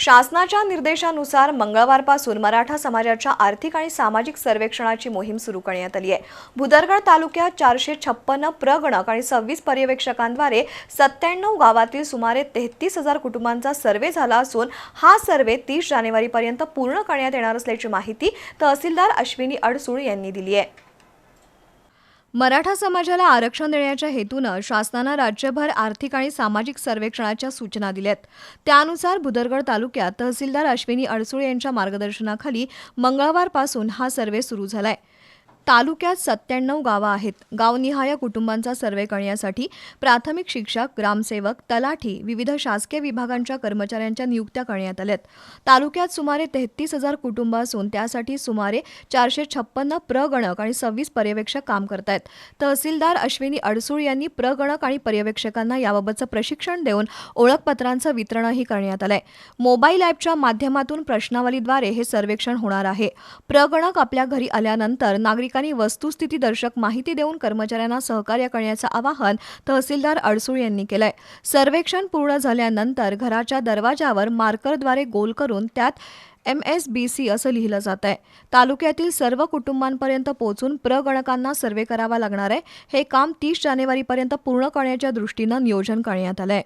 शासनाच्या निर्देशानुसार मंगळवारपासून मराठा समाजाच्या आर्थिक आणि सामाजिक सर्वेक्षणाची मोहीम सुरू करण्यात आली आहे. भुदरगड तालुक्यात चारशे छप्पन्न प्रगणक आणि सव्वीस पर्यवेक्षकांद्वारे सत्त्याण्णव गावातील सुमारे तेहतीस हजार कुटुंबांचा सर्वे झाला असून हा सर्वे तीस जानेवारीपर्यंत पूर्ण करण्यात येणार असल्याची माहिती तहसीलदार अश्विनी अडसूळ यांनी दिली आहे. मराठा समाजाला आरक्षण देण्याच्या हेतूनं शासनानं राज्यभर आर्थिक आणि सामाजिक सर्वेक्षणाच्या सूचना दिल्यात. त्यानुसार भुदरगड तालुक्यात तहसीलदार अश्विनी अडसुळे यांच्या मार्गदर्शनाखाली मंगळवारपासून हा सर्वे सुरू झालाय. तालुक्यात सत्त्याण्णव गावं आहेत. गावनिहाय कुटुंबांचा सर्वे करण्यासाठी प्राथमिक शिक्षक ग्रामसेवक तलाठी विविध शासकीय विभागांच्या कर्मचाऱ्यांच्या नियुक्त्या करण्यात आल्यात. तालुक्यात सुमारे तेहतीस हजार कुटुंब असून त्यासाठी सुमारे चारशे छप्पन्न प्रगणक आणि सव्वीस पर्यवेक्षक काम करतायत. तहसीलदार अश्विनी अडसूळ यांनी प्रगणक आणि पर्यवेक्षकांना याबाबतचं प्रशिक्षण देऊन ओळखपत्रांचं वितरणही करण्यात आलंय. मोबाईल ॲपच्या माध्यमातून प्रश्नावलीद्वारे हे सर्वेक्षण होणार आहे. प्रगणक आपल्या घरी आल्यानंतर नागरिक नागरिकांनी वस्तुस्थितीदर्शक माहिती देऊन कर्मचाऱ्यांना सहकार्य करण्याचं आवाहन तहसीलदार अडसूळ यांनी केलंय. सर्वेक्षण पूर्ण झाल्यानंतर घराच्या दरवाजावर मार्करद्वारे गोल करून त्यात एम एस बी सी असं लिहिलं जात आहे तालुक्यातील सर्व कुटुंबांपर्यंत पोहोचून प्रगणकांना सर्वे करावा लागणार आहे. हे काम तीस जानेवारीपर्यंत पूर्ण करण्याच्या दृष्टीनं नियोजन करण्यात आलं आहे